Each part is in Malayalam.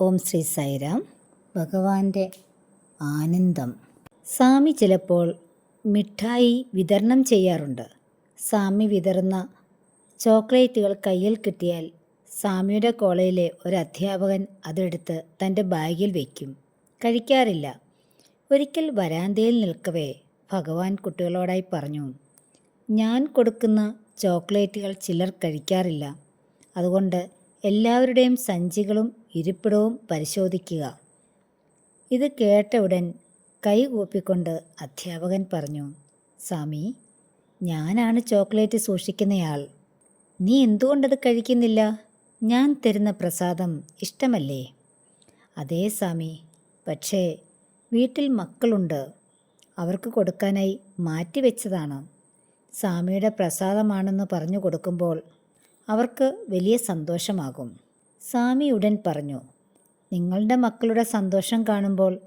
ഓം ശ്രീ സൈറാം ഭഗവാന്റെ ആനന്ദം. സ്വാമി ചിലപ്പോൾ മിഠായി വിതരണം ചെയ്യാറുണ്ട്. സ്വാമി വിതറുന്ന ചോക്ലേറ്റുകൾ കയ്യിൽ കിട്ടിയാൽ സ്വാമിയുടെ കോളേജിലെ ഒരു അധ്യാപകൻ അതെടുത്ത് തന്റെ ബാഗിൽ വയ്ക്കും. കഴിക്കാറില്ല. ഒരിക്കൽ വരാന്തയിൽ നിൽക്കവേ ഭഗവാൻ കുട്ടികളോടായി പറഞ്ഞു ഞാൻ കൊടുക്കുന്ന ചോക്ലേറ്റുകൾ ചിലർ കഴിക്കാറില്ല. അതുകൊണ്ട് എല്ലാവരുടെയും സഞ്ചികളും ഇരിപ്പിടവും പരിശോധിക്കുക. ഇത് കേട്ട ഉടൻ കൈ കൂപ്പിക്കൊണ്ട് അധ്യാപകൻ പറഞ്ഞു സ്വാമി ഞാനാണ് ചോക്ലേറ്റ് സൂക്ഷിക്കുന്നയാൾ. നീ എന്തുകൊണ്ടത് കഴിക്കുന്നില്ല? ഞാൻ തരുന്ന പ്രസാദം ഇഷ്ടമല്ലേ? അതേ സ്വാമി പക്ഷേ വീട്ടിൽ മക്കളുണ്ട്. അവർക്ക് കൊടുക്കാനായി മാറ്റിവെച്ചതാണ്. സ്വാമിയുടെ പ്രസാദമാണെന്ന് പറഞ്ഞു കൊടുക്കുമ്പോൾ അവർക്ക് വലിയ സന്തോഷമാകും. സ്വാമി ഉടൻ പറഞ്ഞു നിങ്ങളുടെ മക്കളുടെ സന്തോഷം കാണുമ്പോൾ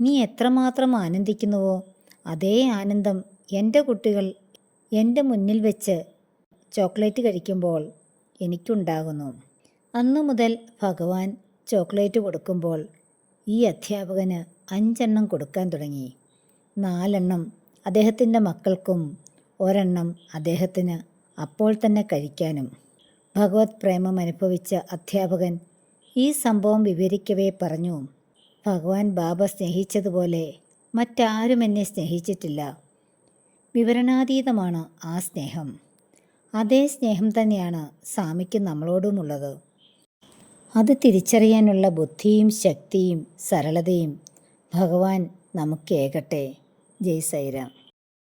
നീ എത്രമാത്രം ആനന്ദിക്കുന്നുവോ അതേ ആനന്ദം എന്റെ കുട്ടികൾ എന്റെ മുന്നിൽ വെച്ച് ചോക്ലേറ്റ് കഴിക്കുമ്പോൾ എനിക്കുണ്ടാകുന്നു. അന്നു മുതൽ ഭഗവാൻ ചോക്ലേറ്റ് കൊടുക്കുമ്പോൾ ഈ അധ്യാപകന് അഞ്ചെണ്ണം കൊടുക്കാൻ തുടങ്ങി. നാലെണ്ണം അദ്ദേഹത്തിന്റെ മക്കൾക്കും ഒരെണ്ണം അദ്ദേഹത്തിന് അപ്പോൾ തന്നെ കഴിക്കാനും. ഭഗവത് പ്രേമം അനുഭവിച്ച അധ്യാപകൻ ഈ സംഭവം വിവരിക്കവേ പറഞ്ഞു. ഭഗവാൻ ബാബ സ്നേഹിച്ചതുപോലെ മറ്റാരും എന്നെ സ്നേഹിച്ചിട്ടില്ല. വിവരണാതീതമാണ് ആ സ്നേഹം. അതേ സ്നേഹം തന്നെയാണ് സ്വാമിക്ക് നമ്മളോടുമുള്ളത്. അത് തിരിച്ചറിയാനുള്ള ബുദ്ധിയും ശക്തിയും സരളതയും ഭഗവാൻ നമുക്കേകട്ടെ ജയ് സൈറാം